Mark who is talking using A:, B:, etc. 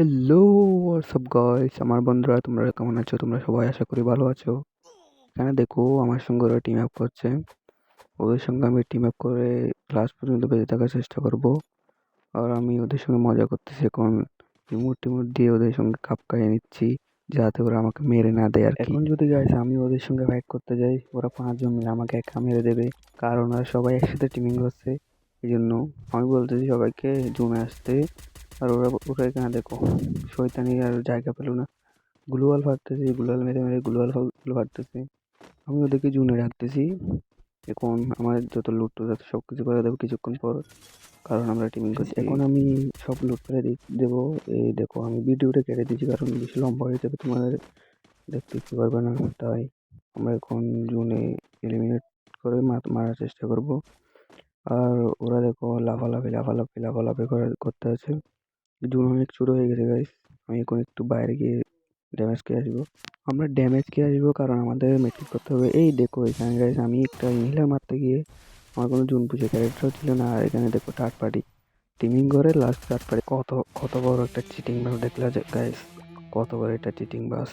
A: Hello WhatsApp guys আমার বন্ধুরা, তোমরা কেমন আছো? তোমরা সবাই আশা করি ভালো আছো। এখানে দেখো, আমার সঙ্গে ওরা টিম আপ করছে। ওদের সঙ্গে আমি টিম আপ করে লাস্ট পর্যন্ত বেঁচে থাকার চেষ্টা করব। আর আমি ওদের সঙ্গে মজা করতেছি এখন। রিমোট টিমোট দিয়ে ওদের সঙ্গে খাপ খাইয়ে নিচ্ছি, যাতে ওরা আমাকে মেরে না দেয় আর এখন যদি গাইস আমি ওদের সঙ্গে ফাইট করতে যাই, ওরা পাঁচজন মিলে আমাকে একা মেরে দেবে। কারণ ওরা সবাই একসাথে টিমিং করছে। এই জন্য আমি বলতেছি সবাইকে জুমে আসতে। আর ওরা ওরা এখানে দেখো শয়তানি আর জায়গা পেল না। গ্লোয়াল ফাটতেছে গ্লোয়াল মেরে মেরে গ্লোয়ালগুলো ফাটতেছে আমি ওদেরকে জুনে রাখতেছি। এখন আমার যত লুট টুট আছে সব কিছু করে দেবো কিছুক্ষণ পর কারণ আমরা টিমিং করছি। এখন আমি সব লুট করে দেবো। এই দেখো আমি ভিডিওটা কেটে দিয়েছি কারণ বেশি লম্বা হয়ে যাবে তোমাদের দেখতে ইচ্ছে করবে না। তাই আমরা এখন জুনে এলিমিনেট করে মারার চেষ্টা করব। আর ওরা দেখো লাফালাফি লাফালাফি লাফালাফি করে করতে আছে। জুন অনেক ছোটো হয়ে গেছে গাইস আমি এখন একটু বাইরে গিয়ে ড্যামেজ খেয়ে আসব। আমরা ড্যামেজ খেয়ে আসব কারণ আমাদের মেট্রিক করতে হবে। এই দেখো এখানে গাইস আমি একটা ইনহেলার মারতে গিয়ে আমার কোনো জুন পুজো ক্যারেক্টারও ছিল না। আর এখানে দেখো থার্ড পার্টি টিমিং করে লাস্ট থার্ড পার্টি কত কত বড় একটা চিটিং বাস, দেখলা যায় গাইস কত বড় একটা চিটিং বাস।